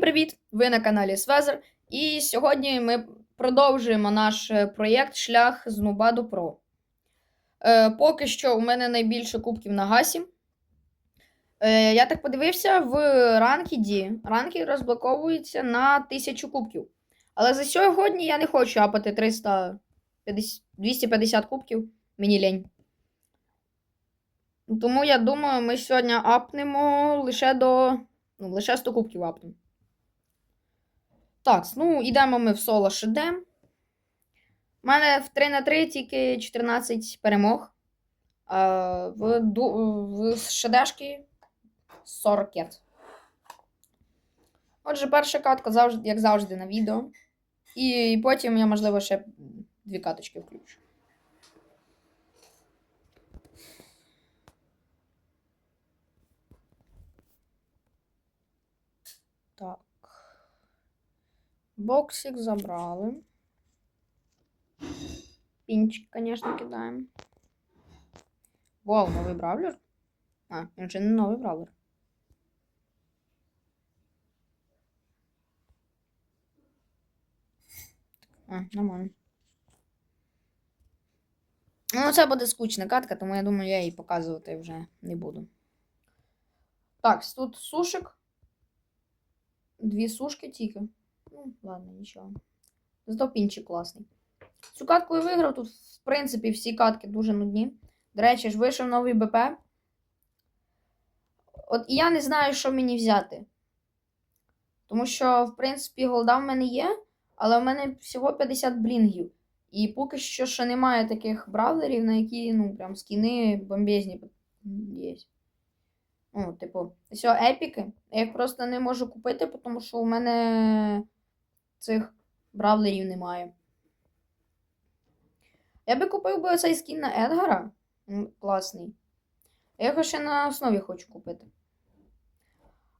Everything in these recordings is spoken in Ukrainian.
Всім привіт! Ви на каналі Свезер. І сьогодні ми продовжуємо наш е, проєкт Шлях з Нуба до Про. Е, поки що у мене найбільше кубків на гасі. Е, я так подивився, в ранкіді ранкід розблоковується на 1000 кубків. Але за сьогодні я не хочу апати 350, 250 кубків. Мені лень. Тому я думаю, ми сьогодні апнемо лише до. Ну, лише 100 кубків апнемо. Так, ну, йдемо ми в соло шедем. У мене в 3 на 3 тільки 14 перемог. А в, ду- в шедешки 40. Отже, перша катка, завжди, як завжди, на відео. І потім я, можливо, ще дві каточки включу. Так. Боксик забрали. Пінчик, конечно, кидаємо. Вау, новий бравлер? А, він вже не новий бравлер. А, нормально. Ну, це буде скучна катка, тому я думаю, я її показувати вже не буду. Так, тут сушик. Дві сушки тільки. Ну, ладно, нічого. Зато пінчик класний. Цю катку я виграв. Тут, в принципі, всі катки дуже нудні. До речі, ж вийшов новий БП. От і я не знаю, що мені взяти. Тому що, в принципі, голда в мене є, але в мене всього 50 блінгів. І поки що ще немає таких бравлерів, на які, ну, прям скіни бомбезні є. Ну, типу, все, епіки. Я їх просто не можу купити, тому що у мене цих бравлерів немає. Я би купив би оцей скін на Едгара. Класний. Я його ще на основі хочу купити.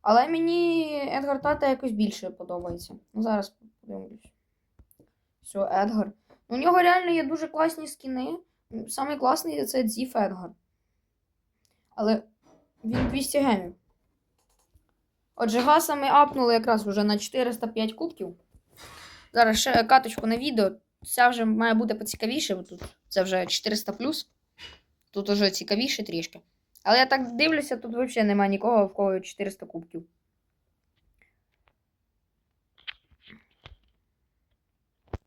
Але мені Едгар Тата якось більше подобається. Ну, зараз подивлюсь. Все, Едгар. У нього реально є дуже класні скіни. Самий класний це Дзіф Едгар. Але він 200 гемів. Отже, гаса ми апнули якраз вже на 405 кубків. Зараз ще каточку на відео. Ця вже має бути поцікавіше, бо тут це вже 400 Тут уже цікавіше трішки. Але я так дивлюся, тут взагалі немає нікого, в кого 400 кубків.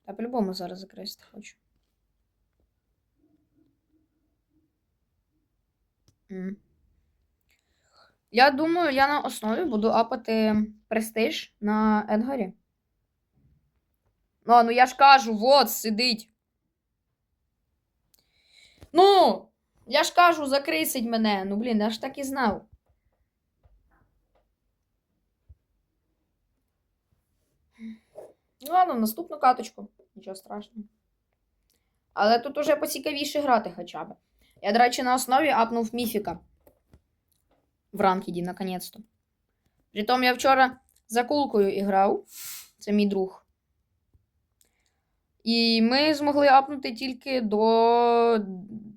Я по-любому зараз закрести хочу. Я думаю, я на основі буду апати престиж на Едгарі. Ну, ну я ж кажу, вот, сидить. Ну, я ж кажу, закрисить мене. Ну, блін, я ж так і знав. Ну, ладно, наступну каточку. Нічого страшного. Але тут уже поцікавіше грати хоча б. Я, до речі, на основі апнув міфіка. В ранкіді, наконець-то. Притом я вчора за кулкою іграв. Це мій друг. І ми змогли апнути тільки до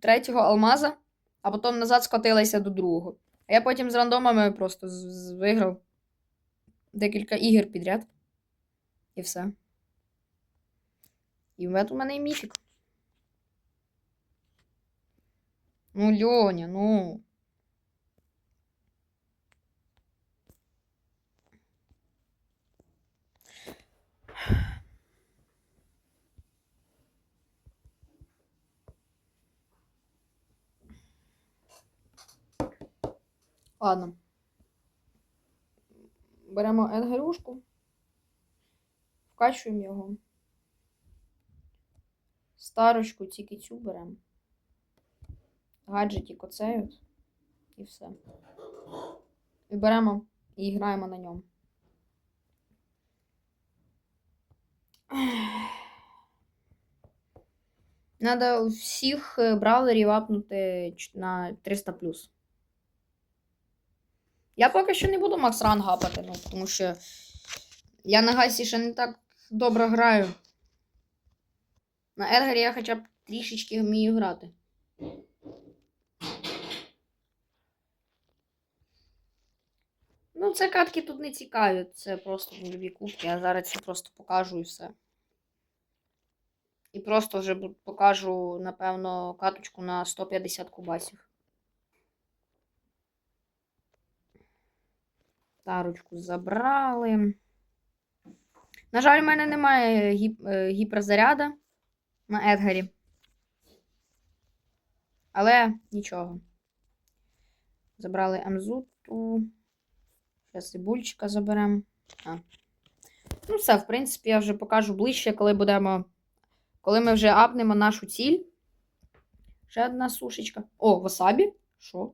третього алмаза, а потім назад скотилися до другого. А я потім з рандомами просто виграв декілька ігор підряд. І все. І в у мене і міфік. Ну, Льоня, ну. Ладно. Беремо Едгарушку. Вкачуємо його. Старочку тільки цю беремо. Гаджетик оцей. І все. І беремо і граємо на ньому. Надо всіх е, браузерів апнути на 300 Я поки що не буду Макс Ранг гапати, ну, тому що я на Гасі ще не так добре граю. На Едгарі я хоча б трішечки вмію грати. Ну, це катки тут не цікаві, це просто нові кубки, я зараз це просто покажу і все. І просто вже покажу, напевно, каточку на 150 кубасів. Тарочку забрали. На жаль, в мене немає гіп- е, гіперзаряда на Едгарі. Але нічого. Забрали Амзуту. Зараз і бульчика заберемо. Ну, все, в принципі, я вже покажу ближче, коли будемо. Коли ми вже апнемо нашу ціль. Ще одна сушечка. О, васабі? Що?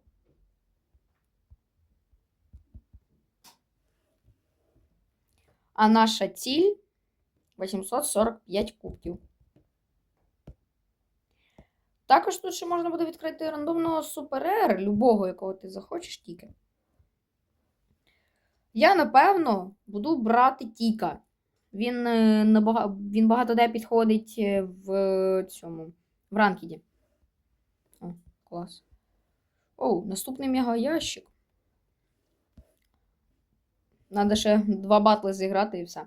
А наша ціль 845 кубків. Також тут ще можна буде відкрити рандомного супер любого, якого ти захочеш тільки. Я, напевно, буду брати Тіка. Він, е, набага... він багато де підходить е, в цьому. В ранкіді. О, клас. О, наступний мегаящик. Надо ще два батли зіграти і все.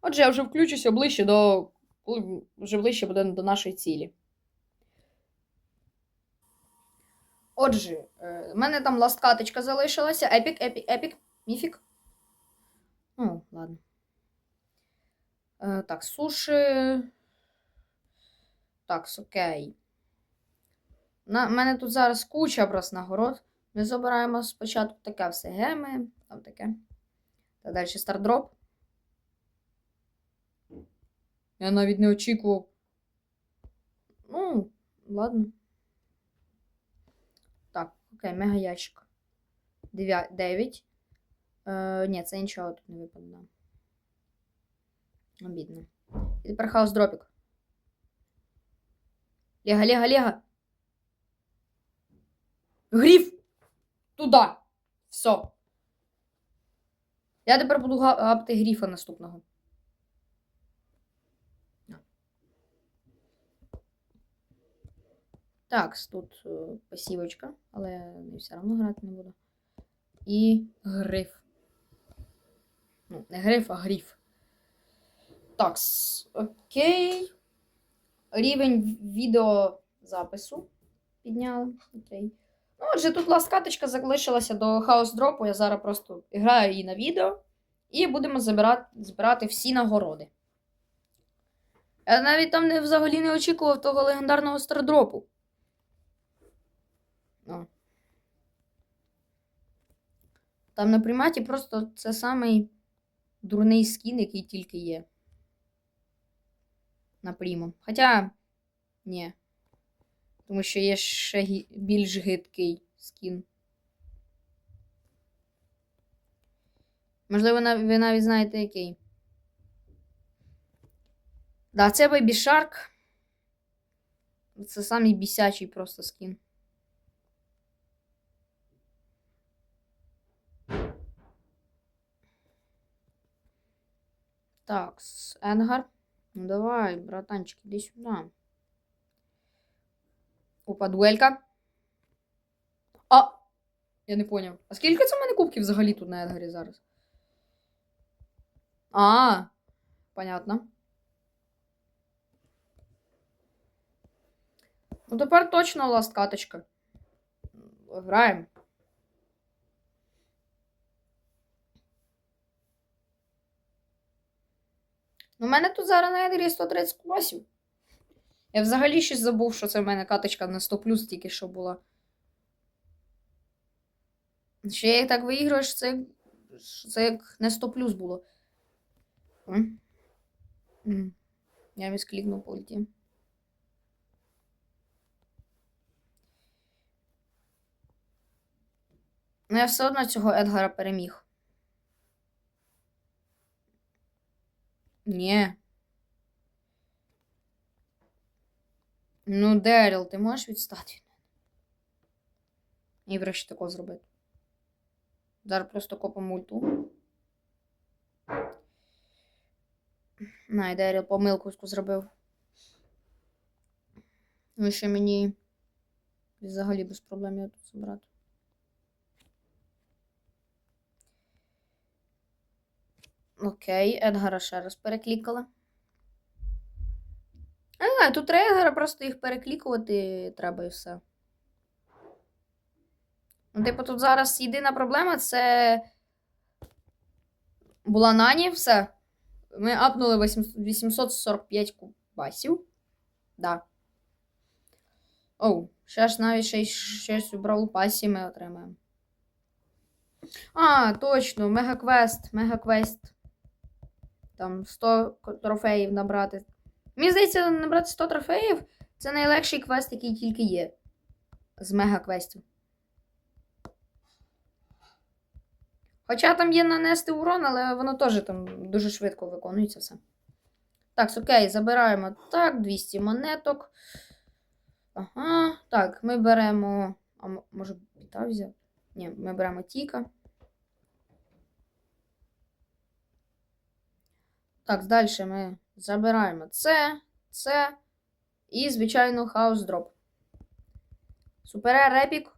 Отже, я вже включуся ближче до. вже ближче буде до нашої цілі. Отже, е, в мене там ласткаточка залишилася. Епік, епік, епік, міфік. Ну, ладно. Е, так, суші. Так, окей. На, мене тут зараз куча просто нагород. Ми забираємо спочатку таке все геми, там таке. Та далі стардроп. Я навіть не очікував. Ну, ладно. Так, окей, мега ящик. 9. Е, ні, це нічого тут не випаде. Да. Обідно. І тепер хаос дропік. Лега, лега, лега. Гриф! Туда! Все. Я тепер буду га- гапати гріфа наступного. Так, тут е, пасівочка, але все одно грати не буду. І гриф. Ну, не гриф, а гриф. Так, окей. Рівень відеозапису підняли. Окей. Ну, отже, тут ласкаточка залишилася до хаос дропу. Я зараз просто граю її на відео. І будемо забирати, збирати всі нагороди. Я навіть там не, взагалі не очікував того легендарного стардропу. О. Там на приматі просто це самий дурний скін, який тільки є. На прімо. Хоча, ні. Тому що є ще більш гидкий скін. Можливо, ви навіть знаєте який. Да, це Baby Shark. Це самий бісячий просто скін. Так, Едгар. Ну давай, братанчик, иди сюда. Опа, дуелька. А! Я не поняв. А скільки це в мене кубків взагалі тут на Едгарі зараз? А, понятно. Ну тепер точно ласт каточка. Граємо. У мене тут зараз на Едгарі 130 кубасів. Я взагалі щось забув, що це в мене каточка на 100 плюс тільки що була. Ще я їх так виіграю, це, як- це як не 100 плюс було. М? М. Я місклікнув по ульті. Ну, я все одно цього Едгара переміг. Ні. Ну, Деріл, ти можеш відстати? І врешті тако зробити. Зараз просто копом ульту. На, і Деріл помилку зробив. Ну, ще мені взагалі без проблем його тут забрати. Окей, Едгара ще раз переклікали. Знаю, тут три просто їх переклікувати треба і все. Ну, типу, тут зараз єдина проблема це. Була Нані, все. Ми апнули 845 кубасів. Да. Оу, ще ж навіть й щось у Пасі ми отримаємо. А, точно, мегаквест, мегаквест. Там 100 ко- трофеїв набрати. Мені здається, набрати 100 трофеїв це найлегший квест, який тільки є. З мегаквестів. Хоча там є нанести урон, але воно теж там дуже швидко виконується все. Так, окей, забираємо так, 200 монеток. Ага. Так, ми беремо. А може біта взяти? Ні, ми беремо Тіка. Так, далі ми забираємо це, це і, звичайно, хаос дроп. Супер репік.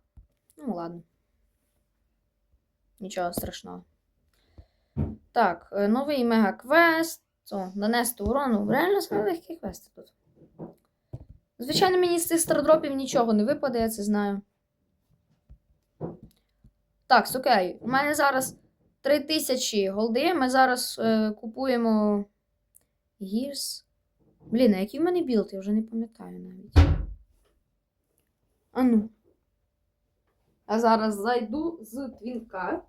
Ну, ладно. Нічого страшного. Так, е, новий мега-квест. О, нанести урону. Реально саме легкі квести тут. Звичайно, мені з цих стардропів нічого не випаде, я це знаю. Так, окей. У мене зараз 3000 голди. Ми зараз е, купуємо гірс. Блін, а який в мене білд? Я вже не пам'ятаю навіть. А ну. А зараз зайду з твінка.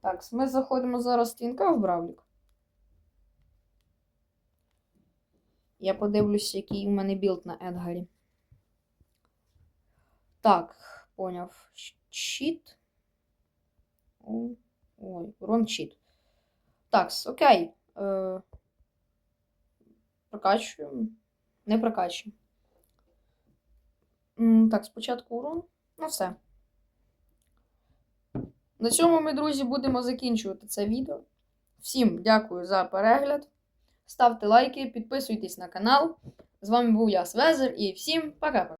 Так, ми заходимо зараз з твінка в Бравлік. Я подивлюся, який у мене білд на Едгарі. Так, поняв. Щит. Ой, урон щит. Так, окей. Е, прокачуємо. Не прокачуємо. Так, спочатку урон. Ну все. На цьому ми, друзі, будемо закінчувати це відео. Всім дякую за перегляд. Ставте лайки, підписуйтесь на канал. З вами був я, Свезер, і всім пока-пока.